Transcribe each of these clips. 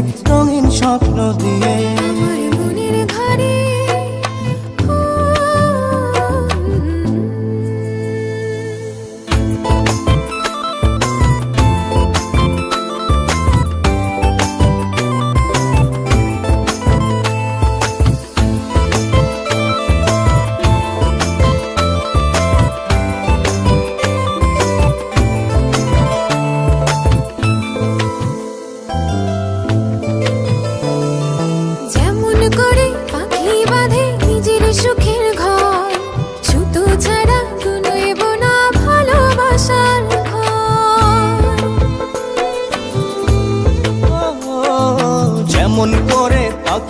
রঙিন স্বপ্ন দিয়ে। ঘরে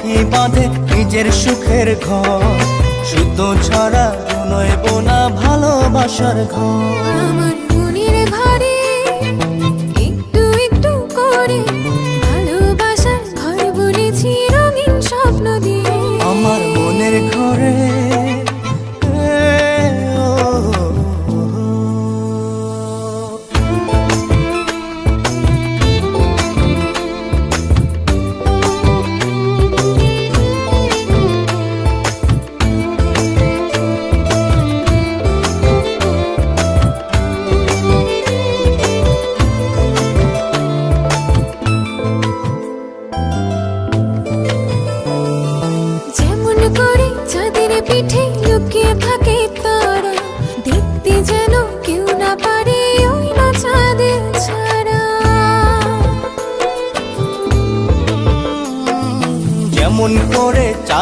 পাখি বাঁধে নিজের সুখের ঘর? শুদ্ধ ছাড়া নয় বোনা ভালোবাসার ঘর। আমার মনের ঘরে একটু একটু করে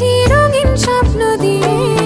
দেখেছি রঙিন স্বপ্ন দিয়ে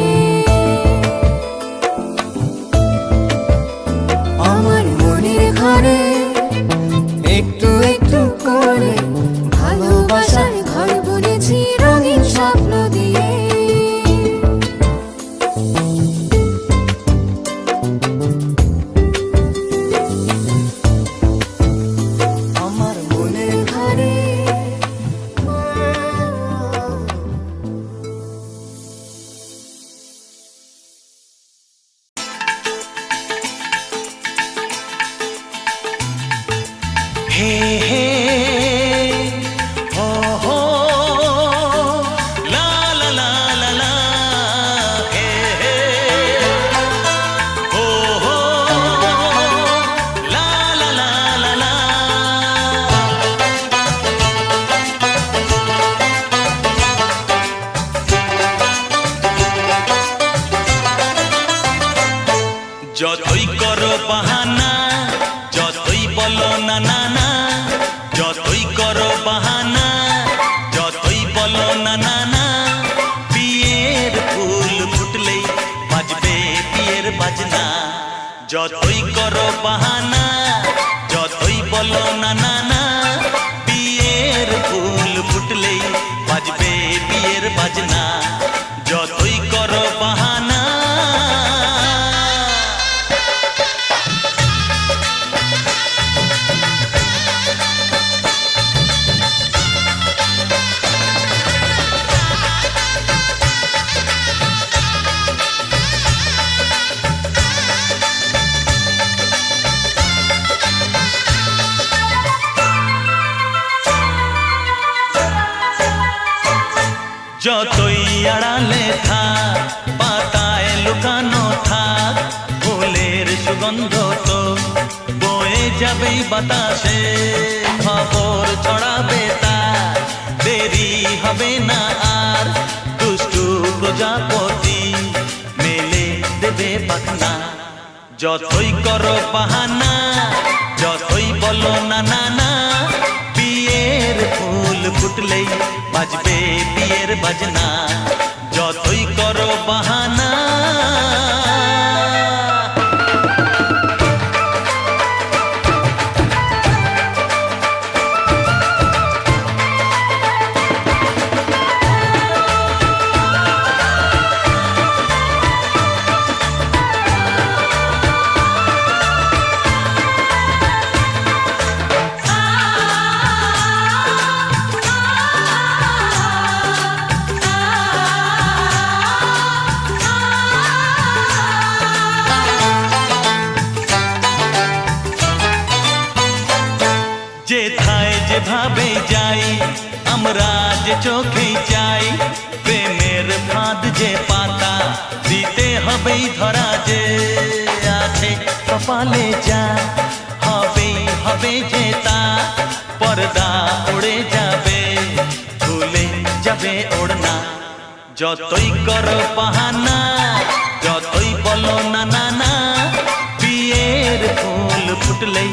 बहाना যাবেই বাতাসে, খবর ছড়াবে তার। দেরি হবে না আর, দুষ্টু প্রজাপতি মেলে দেবে যতই করো বাহানা, যতই বলো না না না বিয়ের ফুল ফুটলেই বাজবে বিয়ের বাজনা। যতই করো বাহানা যেথায় যেভাবে যাই, আমরা যে চোখেই চাই, প্রেমের ফাঁদ যে পাতা, দিতে হবেই ধরা যে আছে কপালে যা, হবেই হবে যে তা, পর্দা উড়ে যাবে ভুলে যাবে ওড়না। যতই করো বাহানা যতই বলো না না না বিয়ের ফুল ফুটলেই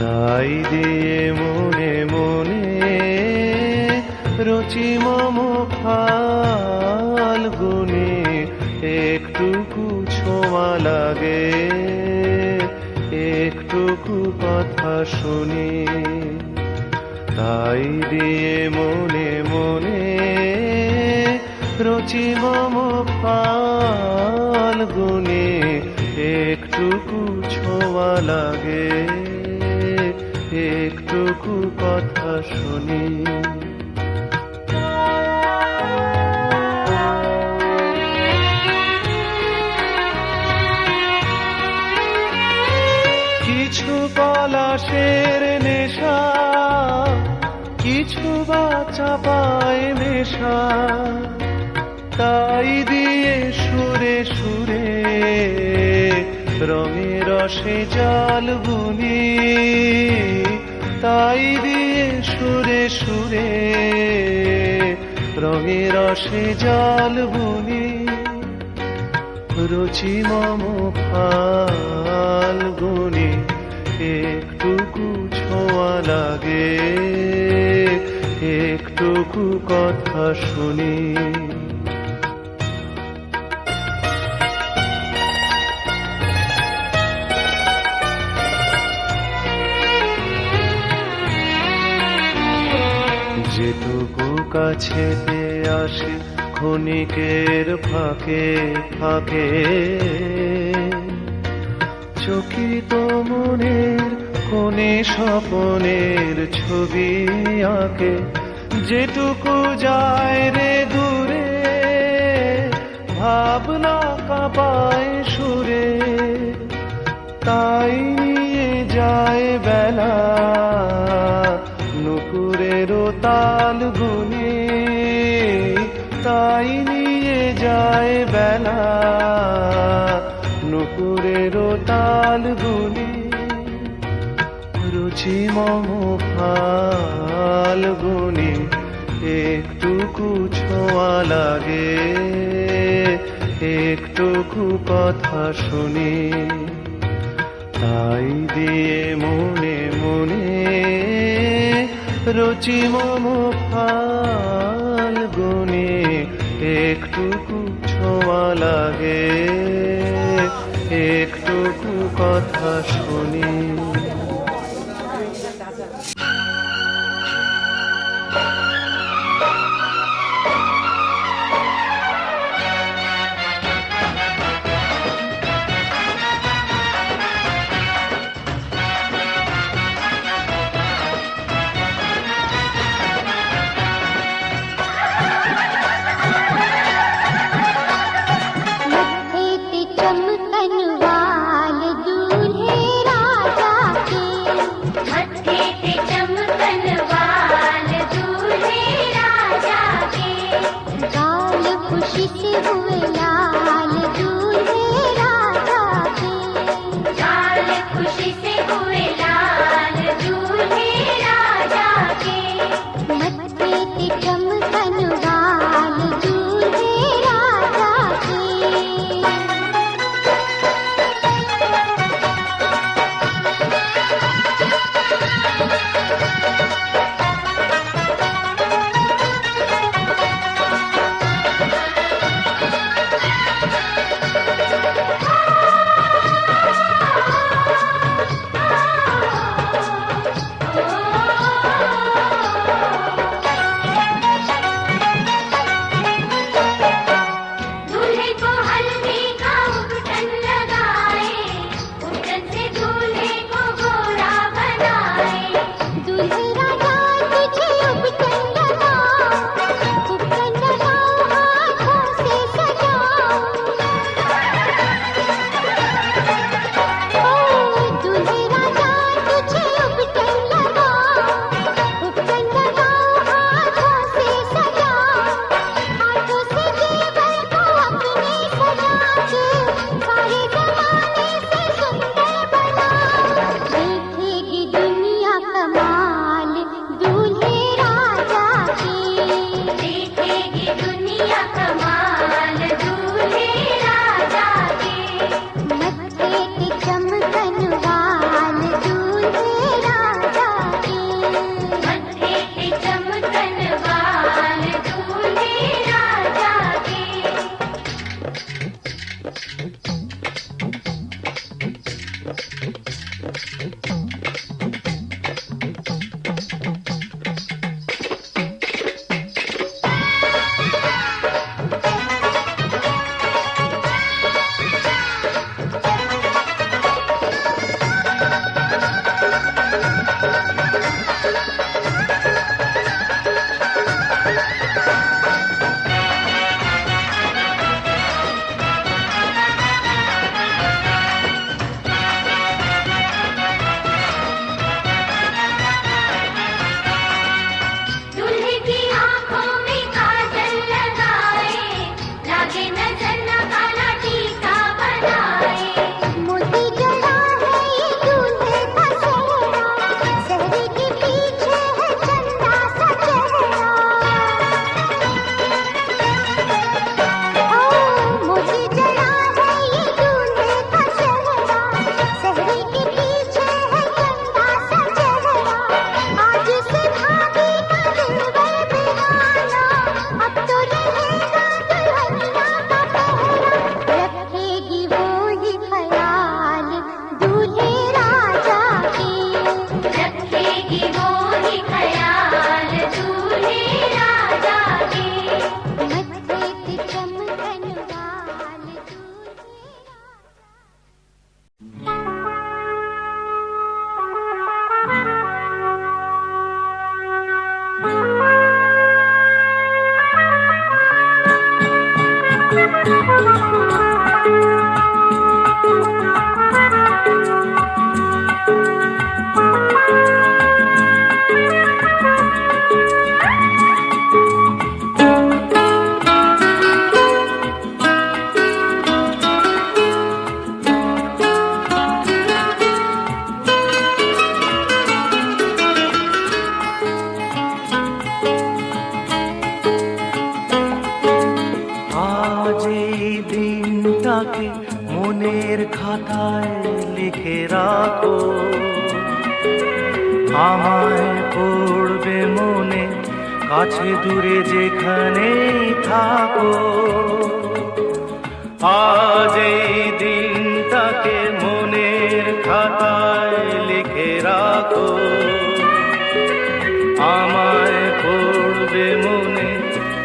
তাই দিয়ে মনে মনে রচি মম ফাল্গুনি একটুকু ছোঁয়া লাগে, একটুকু কথা শুনি। তাই দিয়ে মনে মনে রচি মম ফাল্গুনে একটুকু ছোঁয়া লাগে। একটুকু কথা শুনি। কিছু পলাশের নেশা কিছু বা চাপায় নেশা তাই দিয়ে সুরে সুরে রঙে রসে জল বুনি, তাই দিয়ে সুরে সুরে রঙে রসে জল বুনি। রুচি মম ফাল্গুনি একটুকু ছোঁয়া লাগে, একটুকু কথা শুনি। যেটুকু কাছেতে আসে ক্ষণিকের ফাঁকে ফাঁকে। চকিত মনের কোণে স্বপনের ছবি আঁকে। যেটুকু যায় রে দূরে, ভাবনা কাঁপায় সুরে। তাই নিয়ে যায় বেলা। মনেরও তাল গুনে তাই নিয়ে যায় বেলা। নুপুরেরও তাল গুনে রুচি মম ফাল গুনে একটুকু ছোঁয়া লাগে, একটুকু কথা শুনি। তাই দিয়ে মনে মনে রুচি মম ফাল্গুনে একটুকু ছোঁয়া লাগে একটুকু কথা শুনি।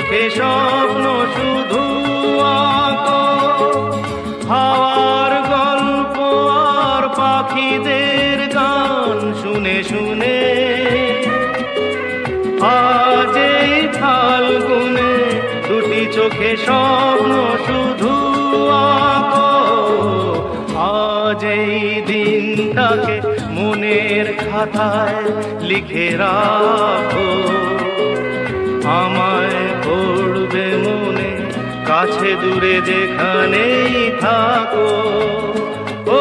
চোখে স্বপ্ন শুধু হাওয়ার গল্প আর পাখিদের গান শুনে শুনে আজ এই ফালগুনে দুটি চোখে স্বপ্ন শুধু আজ এই দিনটাকে মনের খাতায় লিখে রাখো। আমার কাছে দূরে যেখানেই থাকো। ও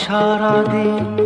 সারাদিন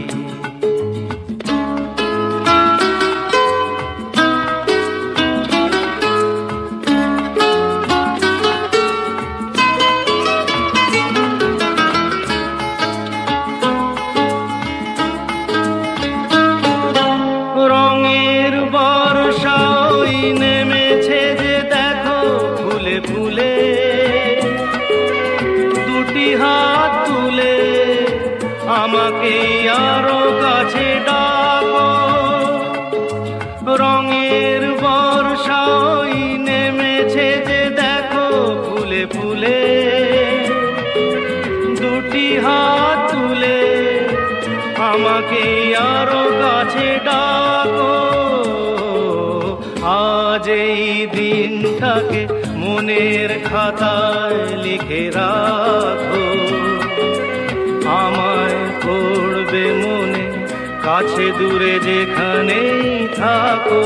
দূরে যেখানেই থাকো।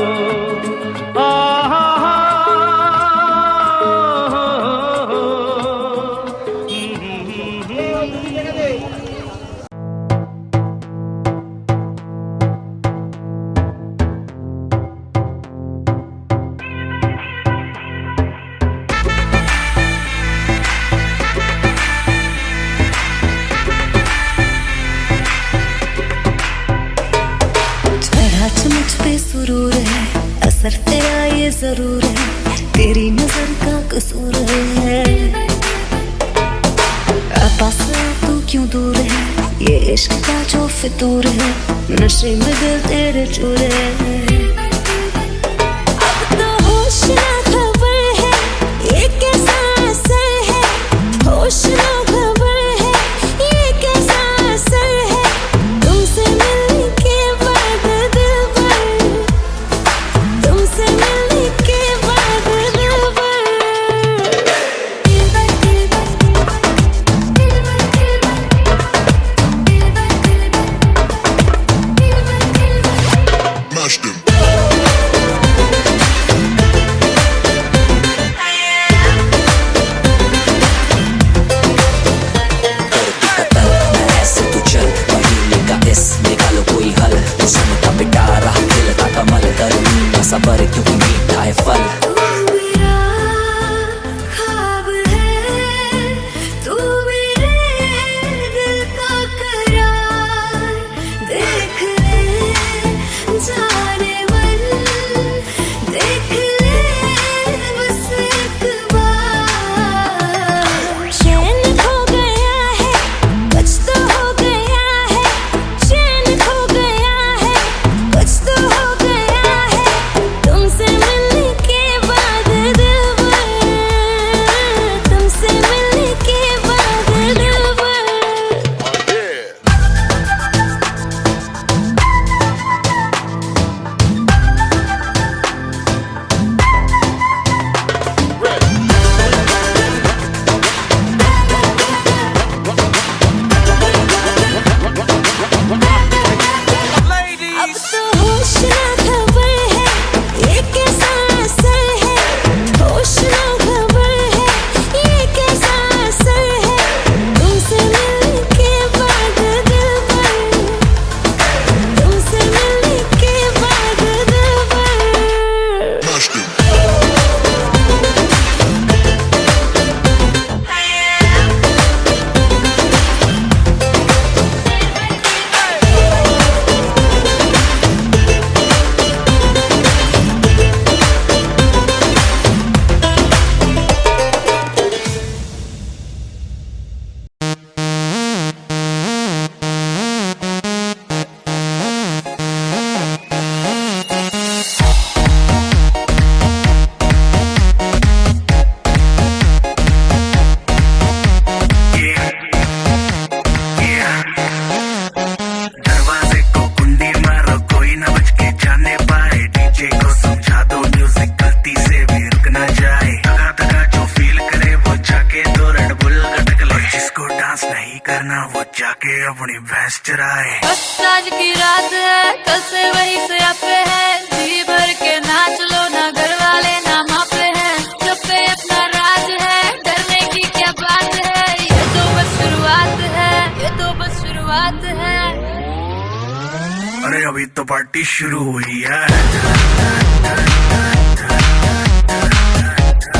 पार्टी शुरू हुई है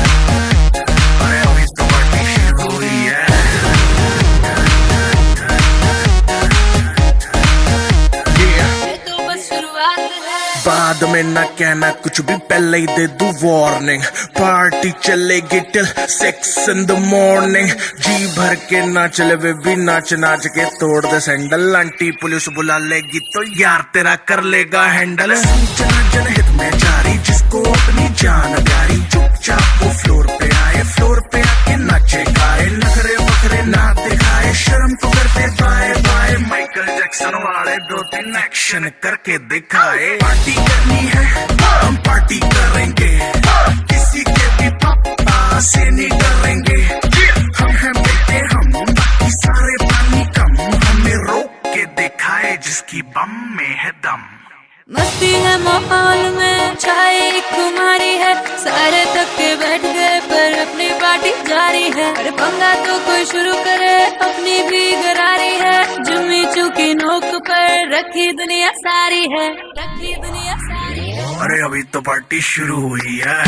अरे अभी तो पार्टी शुरू हुई है ये तो बस शुरुआत है बाद में ना कहना कुछ भी पहले ही दे दू वार्निंग पार्टी चलेगी till six in the morning जी भर के ना चले वे भी नाच नाच के तोड़ दे सैंडल आंटी पुलिस बुला लेगी तो यार तेरा कर लेगा हैंडल जनहित में जारी, जिसको अपनी जान प्यारी चुपचाप फ्लोर पे आए फ्लोर पे आके नाचे गाए। नखरे वखरे ना दिखाए, शर्म को करते बाय बाय माइकल जैक्सन वाले दो तीन एक्शन करके दिखाए। पार्टी करनी है। पार्टी है। अरे पंगा तो कोई शुरू करे, अपनी भी गरारी है। जुम्मी चूकी नोक पर रखी दुनिया सारी है। रखी दुनिया सारी है। अरे अभी तो पार्टी शुरू हुई है।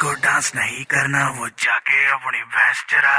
तो नहीं करना, वो जाके अपनी भैंस चरा